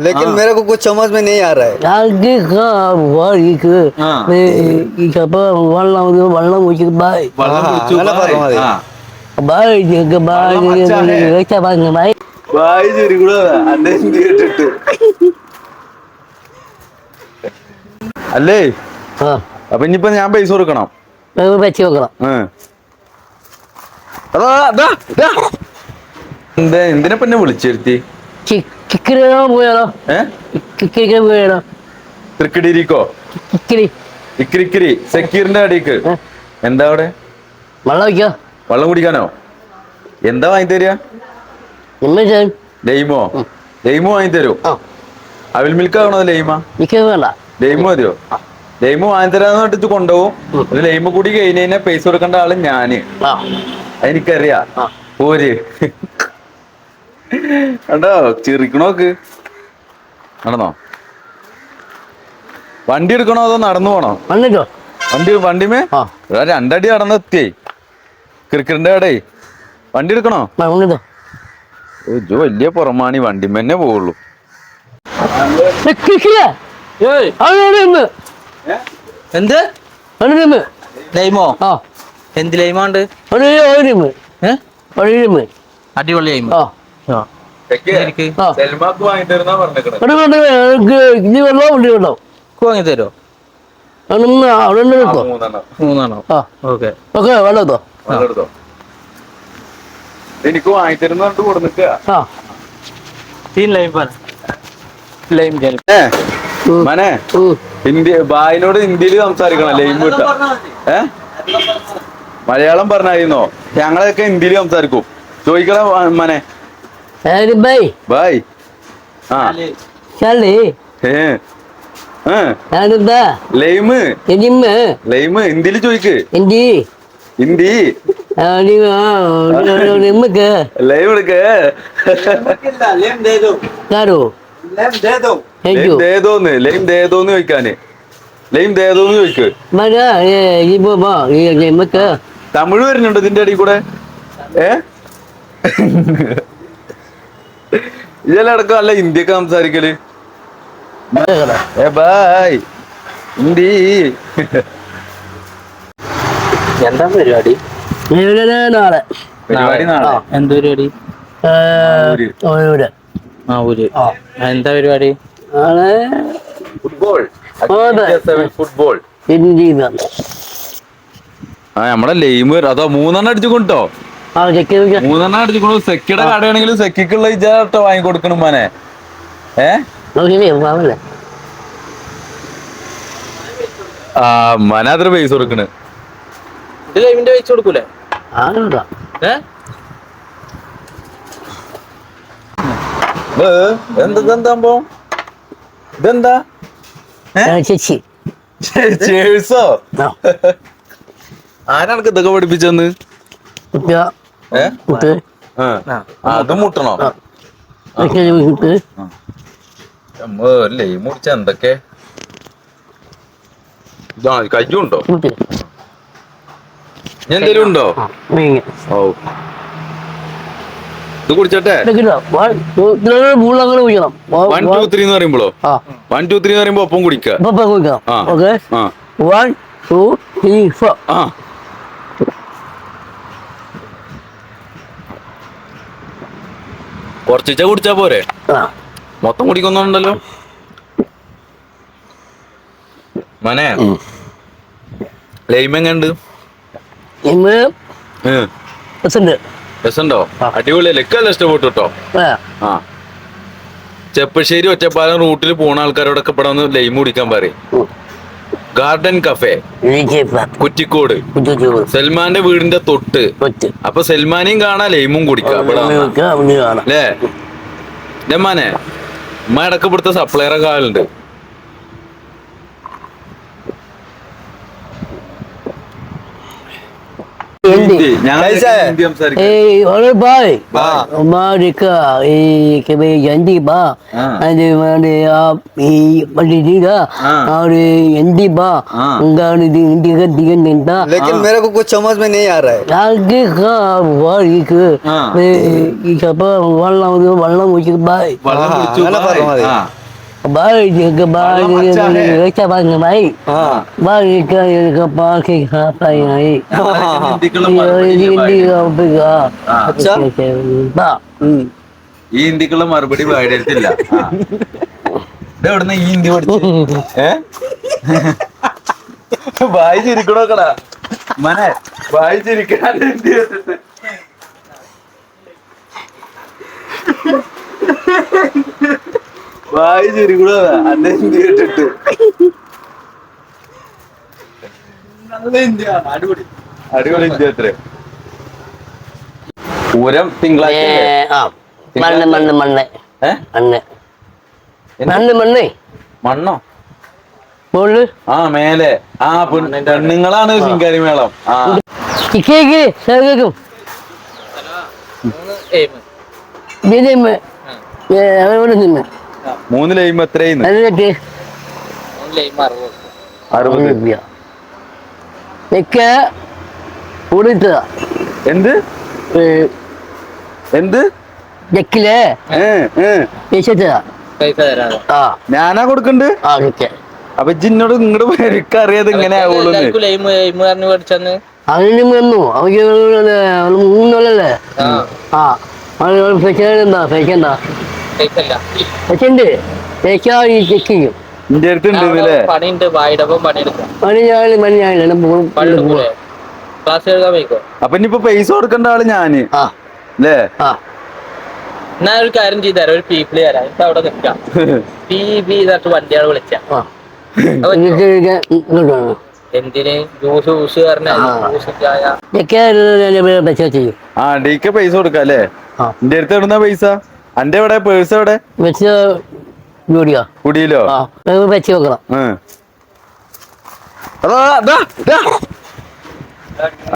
लेकिन मेरे को कुछ समझ में नहीं आ रहा है ഞങ്ങൾക്ക് വാഴിക്ക് ആ. ഈ കപ്പ വെള്ളം ഇത് വെള്ളം ഒഴിച്ചിട്ട് ബായ് വെള്ളം ആ, കുടിച്ചു അങ്ങനെ ബായ്. പറഞ്ഞാ മതി. ആ. ബായ് ഞങ്ങൾക്ക് ബായ് വെള്ളം അച്ചാറേ. വെച്ചാ പറഞ്ഞു ബായ് ബായ് ചെരി കൂടെ അന്റെ ഹിന്ദി കേട്ടിട്ട് അല്ലേ ആ അപ്പൊ ഇനിയിപ്പൊ ഞാൻ പൈസ കൊടുക്കണം അത് വെച്ച് വെക്കണം ഏ. അതാ, ദാ, ദാ. എന്താ എന്തിനാ പിന്നെ വിളിച്ചിരുത്തി കിക്കിരി പോയാലോ ഏ? കിക്കിരി പോയാലോ തൃക്കടിരിക്കോ കിക്കിരി. ഇക്കിരിക്കിരി. സെക്യൂരിന്റെ അടിക്ക്? എന്താ അവിടെ? വെള്ളം ഒഴിക്കോ? വെള്ളം കുടിക്കാനോ? എന്താ വാങ്ങി തരിക ലൈമോ ലൈമോ വാങ്ങി തരൂ അവിൽ മിൽക്ക് ആവണോ ലൈമ വേണ്ട. ലൈമ് മതിയോ? ലൈമ് വാങ്ങി തരാന്ന് പറഞ്ഞിട്ട് കൊണ്ടുപോകും. ഒരു ലൈമ് കൂടി കഴിഞ്ഞ് കഴിഞ്ഞാൽ പൈസ കൊടുക്കേണ്ട ആൾ ഞാൻ. എനിക്കറിയാ പോര്. കണ്ടോ? ചിരിക്കണോക്ക് നടന്നോ? വണ്ടി എടുക്കണോ അതോ നടന്നു പോണോ? വന്നിട്ടോ? വണ്ടി വണ്ടിമേ? രണ്ടടി നടന്നെത്തിയേ ക്രിക്കറ്റിന്റെ കടേ വണ്ടി എടുക്കണോ? ആ, വന്നിട്ടോ. ജോ വലിയ പുറമാണി വണ്ടിമേന്നെ പോവുള്ളൂ. എന്ത്? ലൈമോ? ആ. എന്ത് ലൈമാണ്ട് അടിപൊളി ലൈമ്. ഇത് വെള്ളം ഉണ്ട് കേട്ടോ വാങ്ങി തരുമോ മൂന്നെണ്ണം. ഓക്കെ. ഓക്കെ വെള്ളം എടുത്തോ? എനിക്ക് വാങ്ങി തരുന്ന. മനെ ഇന്ത്യ ബായിനോട് ഹിന്ദിയിൽ സംസാരിക്കണം ലൈം വിട്ട. ഏ? മലയാളം പറഞ്ഞായിരുന്നോ? ഞങ്ങളൊക്കെ ഹിന്ദിയിൽ സംസാരിക്കും. ചോദിക്കണ മനെ ചാലി ഏ ഏ ഞാനെന്താ ലൈമ്. എരിമ് ലൈമ് ഹിന്ദിയിൽ ചോദിക്ക്. എന്തി? ഹിന്ദി നിമ്മക്ക് ലൈവ് എടുക്ക് കാരോ ലൈം ദേതോന്ന് ലൈം ദേദോന്ന് ചോദിക്കാന്. ലൈം ദേതോന്ന് ചോദിക്ക്. ബാ ഇപ്പൊ നിമ്മക്ക് തമിഴ് വരുന്നുണ്ട് ഇതിന്റെ അടി കൂടെ? ഏ? ഇതിലടക്കം അല്ല ഇന്ത്യയ്ക്ക് സംസാരിക്കൽ. ഏ ബായ്. ഹിന്ദി എന്താ പരിപാടി? നാളെ. പരിപാടി നാളെ? എന്താ പരിപാടി? എന്താ പരിപാടി? നാളെ ഫുട്ബോൾ. ഫുട്ബോൾ. ആ നമ്മളെ ലെയിമ് അതോ മൂന്നെണ്ണം അടിച്ചു കൊണ്ടോ? ആ ചെക്ക് മൂന്നെണ്ണം അടിച്ചു കൊണ്ടു സെക്കിയുടെ കടയാണെങ്കിലും സെക്കിക്കുള്ള ഇജാട്ടോ വാങ്ങി കൊടുക്കണം മോനെ ഏ? ആ മന അത്ര പൈസ കൊടുക്കണ്. ഇത് കൊടുക്കൂലേ? ഏ? ഇതെന്താ ചേച്ചി. ചേഴ്സോ ആ. ആരാണ് ഇതൊക്കെ പഠിപ്പിച്ചെന്ന്? കുട്ട ഏ? കുട്ട് ആ. ആ, അത് മുട്ടണോ? അല്ലേ മുടിച്ച എന്തൊക്കെ? കയ്യുണ്ടോ ഞാൻ എന്തേലും ഉണ്ടോ? ഓ ഇത് കുടിച്ചട്ടെ? വൺ ടു ത്രീ എന്ന് പറയുമ്പോഴോ? ആ. വൺ ടു ത്രീ എന്ന് പറയുമ്പോ ഒപ്പം കുടിക്കാം ഇപ്പൊ കുടിക്കാം. Okay? One two three four ആ. കുറച്ചിച്ച കുടിച്ചാ പോരെ? മൊത്തം കുടിക്കുന്നുണ്ടല്ലോ മനെ ലൈം എങ്ങണ്ട് രസമുണ്ടോ. അടിപൊളിയല്ലേ? എക്കല്ല ഇഷ്ടപ്പെട്ടു കേട്ടോ. ആ. ആ. ചെപ്പശ്ശേരി ഒറ്റപ്പാലം റൂട്ടിൽ പോണ ആൾക്കാരോടൊക്കെ ഇവിടെ ഒന്ന് ലൈം കുടിക്കാൻ പറയും. Garden cafe. കുറ്റിക്കോട്. സൽമാന്റെ വീടിന്റെ തൊട്ട്. അപ്പൊ സൽമാനെയും കാണാം ലൈമും കുടിക്കാം. ഇവിടെ അല്ലേ? ഉമ്മ ഇടയ്ക്ക് ഇവിടുത്തെ സപ്ലയറൊക്കെ ആളുണ്ട് ఒరే బాయ్ మాడిక ఈ ఎండి బా అది మరి ఈ మరి దిగా और हिंदी बा गाड़ी हिंदी का दिया निंदा लेकिन मेरे को कुछ समझ में नहीं आ रहा है आगे का वारिक मैं ये सब वाला वाला मुझे बाय वाला मुझे bye Balik ke balik ke balik baik. Balik ke ke pakai apa yang baik. Ini ini apa ya? Acha. Ba. ഈ ഹിന്ദിക്കുള്ള മറുപടി പാടിയിട്ടില്ല ഇതെവിടുന്ന ഈ ഹിന്ദി പഠിച്ചു ഏ വായി ചിരിക്കണോക്കടാ മനെ വായി ചിരിക്കാണ്ട് ഹിന്ദി വെച്ചിട്ട് Ha ha ha! വായി ചിരിക്കണോ അന്നെ ഹിന്ദി കേട്ടിട്ട്? നല്ല ഹിന്ദിയാണ് അടിപൊളി. അടിപൊളി ഹിന്ദി അത്രേ. പൂരം തിങ്കളാഴ്ച മണ്ണ് മണ്ണ് മണ്ണ്. മണ്ണ്. മണ്ണ്. മണ്ണോ. Boleh. ആ മേലെ. ആ പെണ്ണ് പെണ്ണുങ്ങളാണ് ശിങ്കാരി മേളം ആ. എയിം മൂന്ന് ലൈമ് Ada അറുപത്. Eka. എന്ത്? എന്ത്. ഞാനാ കൊടുക്കണ്ട്. അപ്പൊ ജിന്നോട് നിങ്ങടെ പേരൊക്കെ അറിയാതെ ഇങ്ങനെ ആവുള്ളൂ അതിന് വന്നു. അവർക്ക് മൂന്നല്ലേ ആ. ഫെഷൻ എന്താ? ഫെഷൻ എന്താ? ചെക്ക് ചെയ്യും എന്റെ അടുത്ത് ഉണ്ട് പണിയുണ്ട് വായിടപ്പം പണിയെടുക്കാം. മണിയാളി മണിയാളി പണിയെടുക്കൂലേ ക്ലാസ് എഴുതാൻ വയ്ക്കോ അപ്പൊ ഇനിയിപ്പോ പൈസ കൊടുക്കേണ്ട ആൾ ഞാൻ. അല്ലേ ആ. എന്നാ ഒരു കാര്യം ചെയ്തു ഒരു പീപ്പിൾ തരാം. എനിക്ക് അവിടെ നിൽക്കാം. പി ബി വിളിച്ച. എന്തിന്? ജ്യൂസ് ജ്യൂസ് ഡിക്ക് പൈസ കൊടുക്കാം അല്ലേ എന്റെ അടുത്ത് എവിടുന്ന പൈസ? അന്റെ എവിടെ? പേഴ്സ് എവിടെ? വെച്ച് കൂടിയോ കുടിയിലോ വെച്ച് വെക്കണം. അതാ.